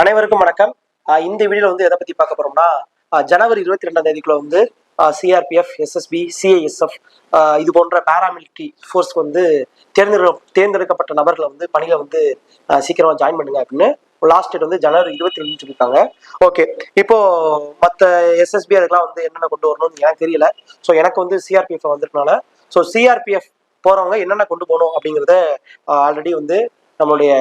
அனைவருக்கும் வணக்கம். இந்த வீடியோல வந்து எதை பத்தி பார்க்க போறோம்னா ஜனவரி இருபத்தி ரெண்டாம் தேதிக்குள்ள வந்து சிஆர்பிஎஃப் எஸ்எஸ்பி சிஐஎஸ்எஃப் இது போன்ற பாராமிலிட்டரி ஃபோர்ஸ்க்கு வந்து தேர்ந்தெடு தேர்ந்தெடுக்கப்பட்ட நபர்களை வந்து பணியில வந்து சீக்கிரமாக சீக்கிரமா ஜாயின் பண்ணுங்க அப்படின்னு லாஸ்ட் டேட் வந்து ஜனவரி இருபத்தி ரெண்டு சொல்லியிருக்காங்க. ஓகே இப்போ மற்ற எஸ்எஸ்பி அதுக்கெல்லாம் வந்து என்னென்ன கொண்டு வரணும்னு எனக்கு தெரியல. ஸோ எனக்கு வந்து சிஆர்பிஎஃப் வந்திருக்கனால ஸோ சிஆர்பிஎஃப் போறவங்க என்னென்ன கொண்டு போகணும் அப்படிங்கிறத ஆல்ரெடி வந்து நம்மளுடைய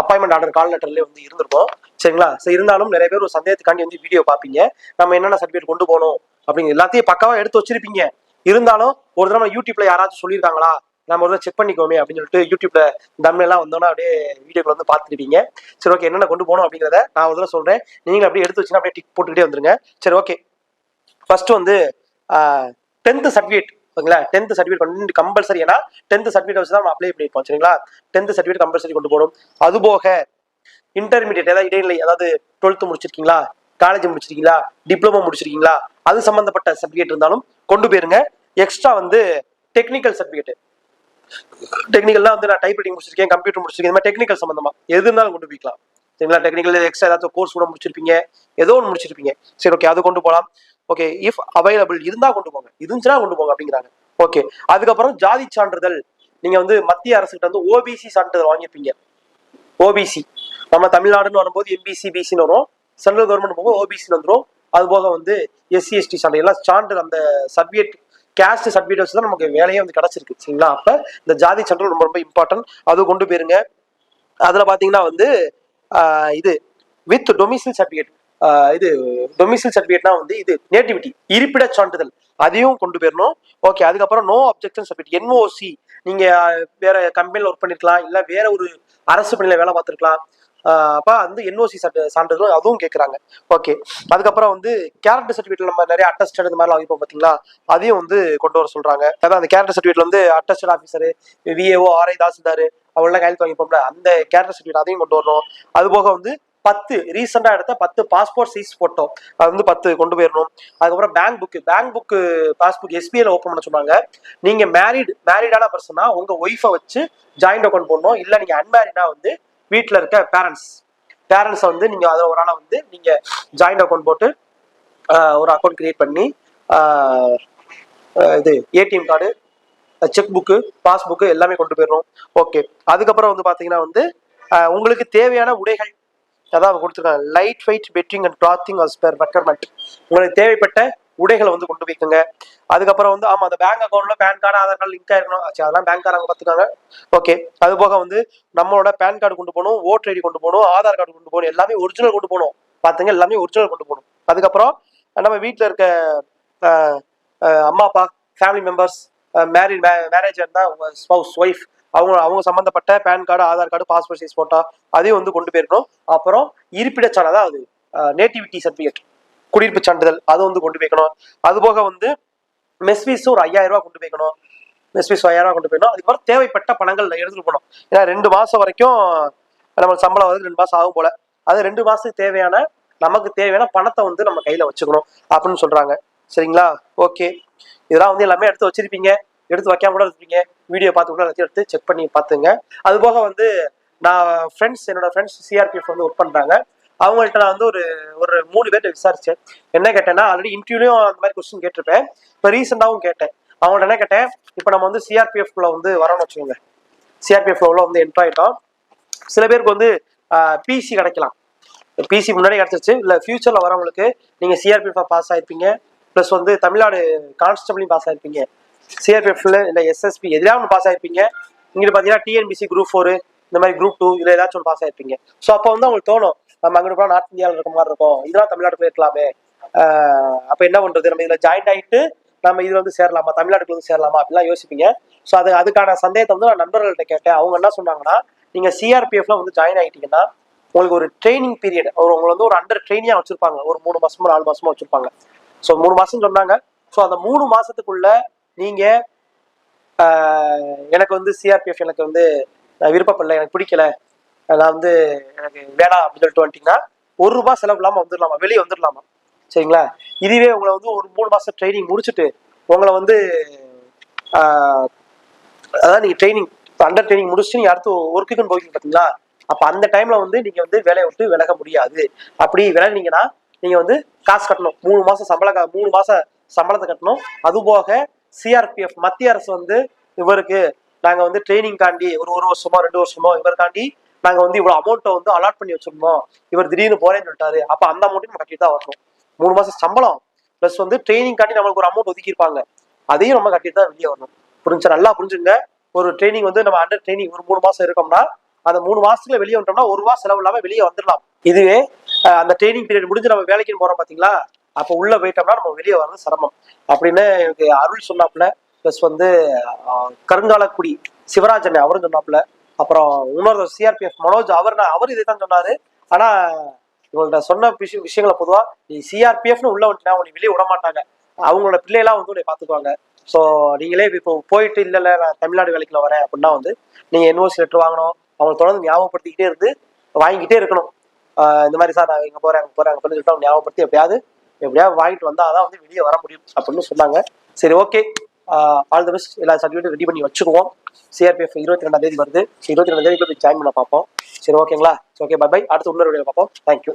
அப்பாயின்மெண்ட் ஆர்டர் கால் லெட்டர்லேயே வந்து இருந்திருக்கும் சரிங்களா? சரி இருந்தாலும் நிறைய பேர் ஒரு சந்தேகத்துக்காண்டி வந்து வீடியோ பார்ப்பீங்க. நம்ம என்னென்ன சர்டிஃபிகேட் கொண்டு போகணும் அப்படிங்கிற எல்லாத்தையும் பக்காவாக எடுத்து வச்சிருப்பீங்க. இருந்தாலும் ஒரு தடவை யூடியூப்ல யாராச்சும் சொல்லியிருக்காங்களா? நம்ம ஒரு செக் பண்ணிக்கோமே அப்படின்னு சொல்லிட்டு யூடியூப்ல தம்ல எல்லாம் வந்தோன்னா அப்படியே வீடியோக்குள்ள வந்து பார்த்துருப்பீங்க. சரி ஓகே என்னென்ன கொண்டு போகணும் அப்படிங்கிறத நான் ஒரு தடவை சொல்றேன். நீங்களும் அப்படியே எடுத்து வச்சுன்னா அப்படியே டிக் போட்டுக்கிட்டே வந்துருங்க. சரி ஓகே ஃபர்ஸ்ட் வந்து டென்த்து சர்டிஃபிகேட் ஓகேங்களா டென்த் சர்டிஃபிகேட் கொண்டு கம்பல்சரி ஏன்னா டென்த் சர்டிஃபிகேட் வச்சு தான் நம்ம அப்ளை பண்ணிப்போம் சரிங்களா? டென்த் சர்டிஃபிகேட் கம்பல்சரி கொண்டு போகணும். அது போக இன்டர்மீடியட் ஏதாவது இடைநிலை அதாவது டுவெல்த் முடிச்சிருக்கீங்களா? காலேஜ் முடிச்சிருக்கீங்களா? டிப்ளமோ முடிச்சிருக்கீங்களா? அது சம்பந்தப்பட்ட சர்டிஃபிகேட் இருந்தாலும் கொண்டு போயிருங்க. எக்ஸ்ட்ரா வந்து டெக்னிக்கல் சர்டிஃபிகேட் டெக்னிக்கல்லாம் வந்து நான் டைப் ரைட்டிங் முடிச்சிருக்கேன் கம்ப்யூட்டர் முடிச்சிருக்கேன் இந்த மாதிரி டெக்னிக்கல் சம்பந்தமா. எது இருந்தாலும் கொண்டு போய்க்கலாம். சரிங்களா? டெக்னிக்கல் எக்ஸ்ட்ரா ஏதாச்சும் கோர்ஸ் கூட முடிச்சிருப்பீங்க. ஏதோ ஒன்று முடிச்சிருப்பீங்க. சரி ஓகே அது கொண்டு போகலாம் ஓகே இஃப் அவைலபிள் இருந்தால் கொண்டு போங்க. இருந்துச்சுன்னா கொண்டு போங்க அப்படிங்கிறாங்க. ஓகே அதுக்கப்புறம் ஜாதி சான்றிதழ். நீங்க வந்து மத்திய அரசுகிட்ட வந்து ஓபிசி சான்றிதழ் வாங்கியிருப்பீங்க. ஓபிசி நம்ம தமிழ்நாடுன்னு வரும்போது எம்பிசி பிசின்னு வரும். சென்ட்ரல் கவர்மெண்ட் போகும் ஓபிசின்னு வந்துடும் அது போக வந்து எஸ்சி எஸ்டி சான்றிதழ். எல்லாம் சான்றிதழ் அந்த சர்டிஃபிகேட் கேஸ்ட் சர்டிஃபிகேட் வச்சு தான் நமக்கு வேலையே வந்து கிடைச்சிருக்கு. சரிங்களா? அப்ப இந்த ஜாதி சான்றிதழ் ரொம்ப ரொம்ப இம்பார்ட்டன்ட் அது கொண்டு போயிருங்க. அதுல பாத்தீங்கன்னா வந்து இது வித் டொமிசில் சர்டிஃபிகேட் இது டொமிசில் சர்டிஃபிகேட்னா வந்து இது நேட்டிவிட்டி இருப்பிட சான்றிதழ். அதையும் கொண்டு போயிடணும் ஓகே அதுக்கப்புறம் நோ அப்ஜெக்ஷன் சர்டிஃபிகேட் என்ஓசி நீங்க வேற கம்பெனியில் ஒர்க் பண்ணிருக்கலாம் இல்லை வேற ஒரு அரசு பணியில வேலை பார்த்துருக்கலாம். அப்போ வந்து என்ஓசி சான்றிதழ் அதுவும் கேட்குறாங்க ஓகே அதுக்கப்புறம் வந்து கேரக்டர் சர்டிஃபிகேட்ல நம்ம நிறைய அட்டஸ்டட் இந்த மாதிரிலாம் வைப்போம் பார்த்தீங்களா அதையும் வந்து கொண்டு வர சொல்றாங்க. அதான் அந்த கேரக்டர் சர்டிஃபிகேட்ல வந்து attested officer VAO RI tahsildar அவங்களாம் கையெழுத்து வாங்கிப்போம்ல அந்த கேரக்டர் சர்டிஃபிகேட் அதையும் கொண்டு வரணும். அது போக வந்து பத்து ரீசெண்டாக எடுத்த பத்து பாஸ்போர்ட் சைஸ் ஃபோட்டோ அது வந்து பத்து கொண்டு போயிடணும் அதுக்கப்புறம் bank book bank book passbook எஸ்பிஐல open பண்ண சொன்னாங்க. நீங்கள் மேரிட் மேரிடான பர்சனா உங்கள் ஒய்ஃபை வச்சு ஜாயிண்ட் அக்கௌண்ட் போடணும். இல்லை நீங்கள் அன்மேரிடா வந்து வீட்டில் இருக்க பேரண்ட்ஸ் பேரண்ட்ஸை வந்து நீங்கள் அதை ஒரு ஆளை வந்து நீங்கள் ஜாயிண்ட் அக்கௌண்ட் போட்டு ஒரு அக்கௌண்ட் கிரியேட் பண்ணி இது ATM card cheque book passbook எல்லாமே கொண்டு போயிடணும் ஓகே அதுக்கப்புறம் வந்து பார்த்தீங்கன்னா வந்து உங்களுக்கு தேவையான உடைகள் அதான் கொடுத்துருக்காங்க light weight bedding and clothing as per recommend உங்களுக்கு தேவைப்பட்ட உடைகளை வந்து கொண்டு போய்க்குங்க. அதுக்கப்புறம் வந்து ஆமாம் அந்த பேங்க் அக்கௌண்ட்ல PAN card Aadhaar card link ஆயிருக்கணும் ஆச்சு அதெல்லாம் பேங்க் காரங்க பார்த்துக்காங்க ஓகே அது போக வந்து நம்மளோட பேன் கார்டு கொண்டு போகணும் ஓட்டர் ஐடி கொண்டு போகணும் ஆதார் கார்டு கொண்டு போகணும் எல்லாமே ஒரிஜினல் கொண்டு போகணும். பார்த்துங்க எல்லாமே ஒரிஜினல் கொண்டு போகணும். அதுக்கப்புறம் நம்ம வீட்டில் இருக்க அம்மா அப்பா ஃபேமிலி மெம்பர்ஸ் மேரிட் மேரேஜ் இருந்தால் ஸ்பவுஸ் ஒய்ஃப் அவங்க அவங்க சம்மந்தப்பட்ட PAN card Aadhaar card passport size photo அதையும் வந்து கொண்டு போயிருக்கணும். அப்புறம் இருப்பிட சான்று அதாவது நேட்டிவிட்டி சர்டிஃபிகேட் குடியிருப்பு சான்றிதழ் அதை வந்து கொண்டு போய்க்கணும். அது போக வந்து மெஸ் ஃபீஸ் ஒரு ஐயாயிரம் ரூபா கொண்டு போய்க்கணும். மெஸ் ஃபீஸ் ஐயாயிரம் ரூபா கொண்டு போயிடணும் அதுக்கப்புறம் தேவைப்பட்ட பணங்கள் எடுத்துட்டு போகணும். ஏன்னா ரெண்டு மாசம் வரைக்கும் நம்மளுக்கு சம்பளம் வந்து ரெண்டு மாசம் ஆகும் போல. அது ரெண்டு மாசத்துக்கு தேவையான நமக்கு தேவையான பணத்தை வந்து நம்ம கையில வச்சுக்கணும் அப்படின்னு சொல்றாங்க. சரிங்களா? ஓகே. இதெல்லாம் வந்து எல்லாமே எடுத்து வச்சிருப்பீங்க. எடுத்து வைக்காம கூட இருப்பீங்க. வீடியோ பார்த்து கூட எல்லாத்தையும் எடுத்து செக் பண்ணி பார்த்துங்க. அது போக வந்து நான் ஃப்ரெண்ட்ஸ் என்னோட ஃப்ரெண்ட்ஸ் சிஆர்பிஎஃப் வந்து ஒர்க் பண்ணுறாங்க அவங்கள்ட்ட நான் வந்து ஒரு ஒரு மூணு பேர்ட்ட விசாரிச்சேன். என்ன கேட்டேன்னா ஆல்ரெடி இன்டர்வியூலையும் அந்த மாதிரி கொஸ்டின் கேட்டிருப்பேன். இப்போ ரீசெண்டாகவும் கேட்டேன். அவங்கள்ட்ட என்ன கேட்டேன்? இப்போ நம்ம வந்து சிஆர்பிஎஃப்ல வந்து வரோம்னு வச்சுக்கோங்க. சிஆர்பிஎஃப்ல உள்ள வந்து என்ட்ரு ஆகிட்டோம் சில பேருக்கு வந்து பிசி கிடைக்கலாம். பிசி முன்னாடி கிடைச்சிருச்சு. இல்லை ஃபியூச்சரில் வரவங்களுக்கு நீங்கள் சிஆர்பிஎஃப் பாஸ் ஆயிருப்பீங்க. ப்ளஸ் வந்து தமிழ்நாடு கான்ஸ்டபிளையும் பாஸ் ஆயிருப்பீங்க. சிஆர்பிஎஃப்ல இல்லை எஸ்எஸ்பி எதிராக ஒன்று பாஸ் ஆயிருப்பீங்க. இங்கிட்டு பார்த்தீங்கன்னா டிஎன்பிசி குரூப் ஃபோர் இந்த மாதிரி குரூப் டூ இதில் ஏதாச்சும் ஒன்று பாஸ் ஆயிருப்பீங்க. ஸோ அப்போ வந்து அவங்களுக்கு தோணும் நம்ம அங்கே போனால் நார்த் இந்தியாவில் இருக்க மாதிரி இருக்கும். இதெல்லாம் தமிழ்நாட்டுக்குள்ள இருக்கலாமே. அப்போ என்ன பண்ணுறது நம்ம இதில் ஜாயின் ஆகிட்டு நம்ம இதில் வந்து சேரலாமா? தமிழ்நாட்டுக்கு வந்து சேரலாமா? அப்படிலாம் யோசிப்பீங்க. ஸோ அது அதுக்கான சந்தேகத்தை வந்து நான் நண்பர்கள்ட்ட கேட்டேன். அவங்க என்ன சொன்னாங்கன்னா நீங்கள் சிஆர்பிஎஃப்ல வந்து ஜாயின் ஆகிட்டீங்கன்னா உங்களுக்கு ஒரு ட்ரைனிங் பீரியட் ஒரு உங்களை வந்து ஒரு அண்டர் ட்ரைனியாக வச்சிருப்பாங்க. ஒரு மூணு மாசமோ நாலு மாசமோ வச்சிருப்பாங்க. ஸோ மூணு மாசம் சொன்னாங்க. ஸோ அந்த மூணு மாசத்துக்குள்ள நீங்க எனக்கு வந்து சிஆர்பிஎஃப் எனக்கு வந்து விருப்பப்படல எனக்கு பிடிக்கல. நான் வந்து எனக்கு வேணாம் அப்படின்னு சொல்லிட்டு வந்துட்டீங்கன்னா ஒரு ரூபா செலவு இல்லாம வந்துடலாமா வெளியே வந்துடலாமா சரிங்களா? இதுவே உங்களை வந்து ஒரு மூணு மாசம் ட்ரைனிங் முடிச்சுட்டு உங்களை வந்து அதான் அதாவது நீங்க ட்ரைனிங் அண்டர் ட்ரைனிங் முடிச்சுட்டு நீங்க அடுத்து ஒர்க்குக்குன்னு போவீங்க பாத்தீங்களா? அப்ப அந்த டைம்ல வந்து நீங்க வந்து வேலையை விட்டு விலக முடியாது. அப்படி விலகினீங்கன்னா நீங்க வந்து காசு கட்டணும். மூணு மாசம் சம்பள மூணு மாசம் சம்பளத்தை கட்டணும். அது போக சிஆர்பிஎஃப் மத்திய அரசு வந்து இவருக்கு நாங்க வந்து ட்ரைனிங் காண்டி ஒரு ஒரு வருஷமோ ரெண்டு வருஷமோ இவருக்காண்டி நாங்க வந்து இவ்வளவு அமௌண்ட்டை வந்து அலாட் பண்ணி வச்சிருந்தோம். இவர் திடீர்னு போறேன்னு சொல்லிட்டாரு. அப்ப அந்த அமௌண்ட்டையும் நம்ம கட்டிட்டு தான் வரணும். மூணு மாசம் சம்பளம். ப்ளஸ் வந்து ட்ரைனிங் காண்டி நம்மளுக்கு ஒரு அமௌண்ட் ஒதுக்கியிருப்பாங்க. அதையும் நம்ம கட்டிட்டு தான் வெளியே வரணும். புரிஞ்சா நல்லா புரிஞ்சுங்க. ஒரு ட்ரைனிங் வந்து நம்ம அண்டர் ட்ரைனிங் ஒரு மூணு மாசம் இருக்கோம்னா அந்த மூணு மாசத்துல வெளியே வந்துட்டோம்னா ஒரு ரூபா செலவு இல்லாம வெளியே வந்துடலாம். இதுவே அந்த ட்ரைனிங் பீரியட் முடிஞ்சு நம்ம வேலைக்குன்னு போறோம் பாத்தீங்களா? அப்ப உள்ள போயிட்டோம்னா நம்ம வெளியே வர்றது சிரமம். அப்படின்னு எனக்கு அருள் சொன்னாப்புல ப்ளஸ் வந்து கருங்காலக்குடி சிவராஜன் அவரும் சொன்னாப்புல. அப்புறம் இன்னொரு சிஆர்பிஎஃப் மனோஜ் அவர் அவர் இதை தான் சொன்னாரு. ஆனா இவங்கள்ட்ட சொன்ன விஷயம் விஷயங்களை பொதுவா நீ சிஆர்பிஎஃப்னு உள்ள வந்துட்டா உன்னை வெளியே விட மாட்டாங்க. அவங்களோட பிள்ளையெல்லாம் வந்து உன்னை பாத்துக்குவாங்க. ஸோ நீங்களே இப்போ போயிட்டு இல்லை இல்லை நான் தமிழ்நாடு வேலைக்குள்ள வரேன் அப்படின்னா வந்து நீங்க என்ஓசி லெட்டர் வாங்கணும். அவங்க தொடர்ந்து ஞாபகப்படுத்திக்கிட்டே இருந்து வாங்கிக்கிட்டே இருக்கணும். இந்த மாதிரி சார் நான் இங்கே போறேன் அங்கே போறேன் அங்கே போறேன்னு சொல்லிட்டு ஞாபகப்படுத்தி எப்படியாவது எப்படியாவது வாங்கிட்டு வந்தால் தான் வந்து வெளியே வர முடியும் அப்படின்னு சொன்னாங்க. சரி ஓகே ஆல் த பெஸ்ட் எல்லா சர்டிஃபிகேட்டும் ரெடி பண்ணி வச்சுக்குவோம். சிஆர்பிஎஃப் இருபத்தி ரெண்டாம் தேதி வருது. இருபத்தி ரெண்டாம் தேதி போய் ஜாயின் பண்ண பார்ப்போம். சரி ஓகேங்களா ஓகே பை பை அடுத்து உள்ள வீடியோ பார்ப்போம். தேங்க்யூ